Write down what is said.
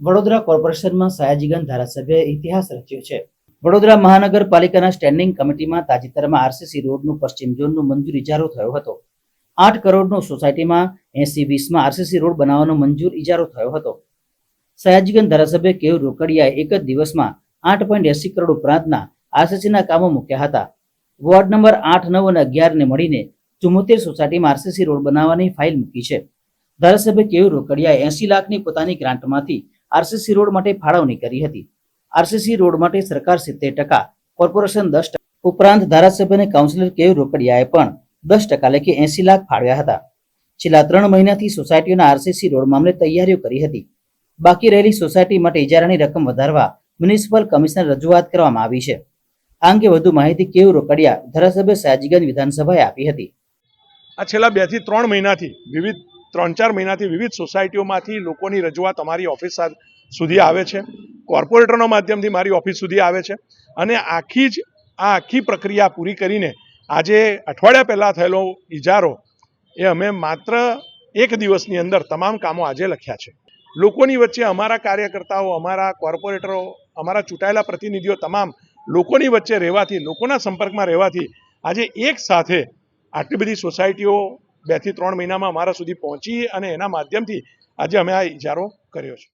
વડોદરા કોર્પોરેશનમાં સયાજીગંજ ધારાસભ્યએ ઇતિહાસ રચ્યો છે. વડોદરા મહાનગરપાલિકાના સ્ટેન્ડિંગ કમિટીમાં તાજેતરમાં આરસીસી રોડનું પશ્ચિમ ઝોનનું મંજૂર ઇજારો થયો હતો. આઠ કરોડનો સોસાયટીમાં એસી વીસમાં આરસીસી રોડ બનાવવાનો મંજૂર ઇજારો થયો હતો. સયાજીગંજ ધારાસભ્ય કેવ રોકડિયાએ એક જ દિવસમાં આઠ પોઈન્ટ એસી કરોડ ઉપરાંતના આરસીસીના કામો મૂક્યા હતા. વોર્ડ નંબર આઠ, નવ અને અગિયારને મળીને ચુમ્મોતેર સોસાયટીમાં આરસીસી રોડ બનાવવાની ફાઇલ મૂકી છે. ધારાસભ્ય કેવ રોકડિયાએ એસી લાખની પોતાની ગ્રાન્ટમાંથી આરસીસી રોડ માટે ફાળવણી કરી હતી. આરસીસી રોડ માટે સરકાર સિત્તેર ટકા, કોર્પોરેશન દસ ટકા, ઉપરાંત ધારાસભ્ય અને કાઉન્સિલર કેવ રોકડિયાએ પણ દસ ટકા લેખે એસી લાખ ફાળવ્યા હતા. છેલ્લા ત્રણ મહિનાથી સોસાયટીઓના આરસીસી રોડ મામલે તૈયારીઓ કરી હતી. બાકી રહેલી સોસાયટી માટે ઇજારાની રકમ વધારવા મ્યુનિસિપલ કમિશનર રજૂઆત કરવામાં આવી છે. આ અંગે વધુ માહિતી કેવ રોકડિયા ધારાસભ્ય સયાજીગંજ વિધાનસભાએ આપી હતી. આ છેલ્લા બેથી ત્રણ મહિનાથી વિવિધ ત્રણ ચાર મહિનાથી વિવિધ સોસાયટીઓમાંથી લોકોની રજૂઆત અમારી ઓફિસ સુધી આવે છે. કોર્પોરેટરના માધ્યમથી મારી ઓફિસ સુધી આવે છે. અને આખી જ, આ આખી પ્રક્રિયા પૂરી કરીને આજે અઠવાડિયા પહેલાં થયેલો ઇજારો એ અમે માત્ર એક દિવસની અંદર તમામ કામો આજે લખ્યા છે. લોકોની વચ્ચે અમારા કાર્યકર્તાઓ, અમારા કોર્પોરેટરો, અમારા ચૂંટાયેલા પ્રતિનિધિઓ તમામ લોકોની વચ્ચે રહેવાથી, લોકોના સંપર્કમાં રહેવાથી આજે એક સાથે આટલી બધી સોસાયટીઓ બેથી ત્રણ મહિનામાં અમારા સુધી પહોંચી અને એના માધ્યમથી આજે અમે આ ઇજારો કર્યો છે.